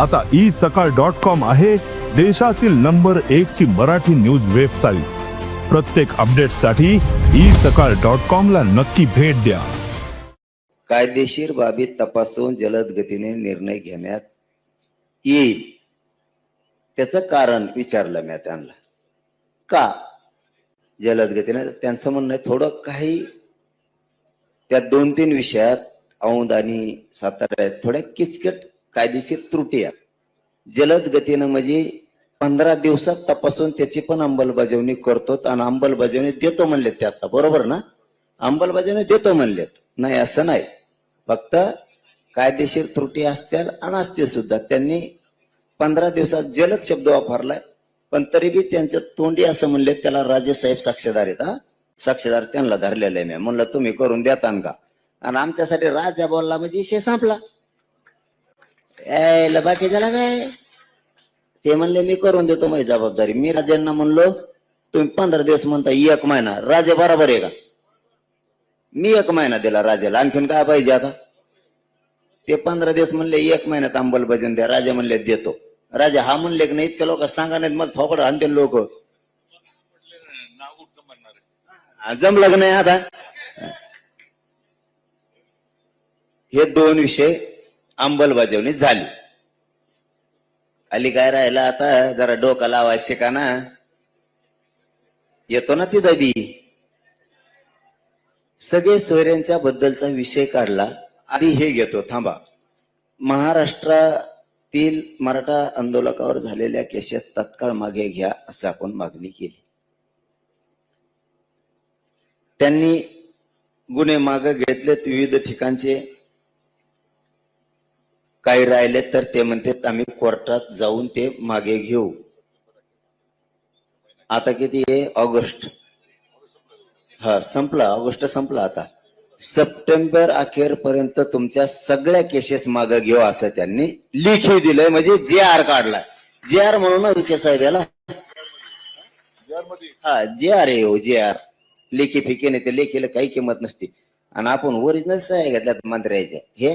आता ई सकाळ dot com आहे देशातील नंबर एक ची मराठी न्यूज वेबसाईट. प्रत्येक अपडेटसाठी ई सकाळ डॉट कॉम ला नक्की भेट द्या. कायदेशीर बाबी तपासून जलद गतीने निर्णय घेण्यात येईल. त्याचं कारण विचारलं मी त्यांना. का? जलद गतीने त्यांचं म्हणणं थोडं काही त्या दोन तीन विषयात औंद आणि साताऱ्यात थोड्या किचकट कायदेशीर त्रुटी आहेत जलद गतीनं म्हणजे पंधरा दिवसात तपासून त्याची पण अंमलबजावणी करतो आणि अंमलबजावणी देतो म्हणलेत ते आता. बरोबर ना? अंमलबजावणी देतो म्हणलेत. नाही असं नाही. फक्त कायदेशीर त्रुटी असतील आणि असतील सुद्धा. त्यांनी पंधरा दिवसात जलद शब्द वापरलाय पण तरी बी त्यांच्या तोंडी असं म्हणले त्याला राजेसाहेब साक्षीदार आहेत हा. साक्षीदार त्यांना धरलेले मी. म्हणलं तुम्ही करून देता का आणि आमच्यासाठी राजा बोलला म्हणजे विषय संपला. यायला बाकी झाला काय? ते म्हणले मी करून देतो माझी जबाबदारी. मी राजांना म्हणलो तुम्ही पंधरा दिवस म्हणता एक महिना. राजे बरोबर आहे का? मी एक महिना दिला राजाला. आणखीन काय पाहिजे आता? ते पंधरा दिवस म्हणले एक महिन्यात अंमलबजावणी द्या. राजा म्हणले देतो. राजा हा म्हणले की नाही इतक्या लोक सांगा नाहीत मला थोपड आणते लोक. जमलं नाही आता? हे दोन विषय. अंमलबजावणी झाली. खाली काय राहिला आता? जरा डोका लावा शिका ना येतो ना ती दबी सगळे सोयऱ्यांच्या बद्दलचा विषय काढला. आधी हे घेतो थांबा. महाराष्ट्रातील मराठा आंदोलकावर झालेल्या केशात तत्काळ मागे घ्या असं आपण मागणी केली. त्यांनी गुन्हे मागे घेतलेत विविध ठिकाणचे. काही राहिले तर ते म्हणतात आम्ही कोर्टात जाऊन ते मागे घेऊ. आता किती आहे? ऑगस्ट. हा संपला. ऑगस्ट संपला आता. सप्टेंबर अखेर पर्यंत तुमच्या सगळ्या केसेस मागे घेऊ असं त्यांनी लिखी दिलंय. म्हणजे जे आर काढलाय. जे आर म्हणून ना विखे साहेब याला? हा जे आर आहे जे आर लेखी फिके नाही ते लेखीला काही किंमत नसते. आणि आपण ओरिजिनल सह्या घेतल्यात मंत्र्याच्या. हे?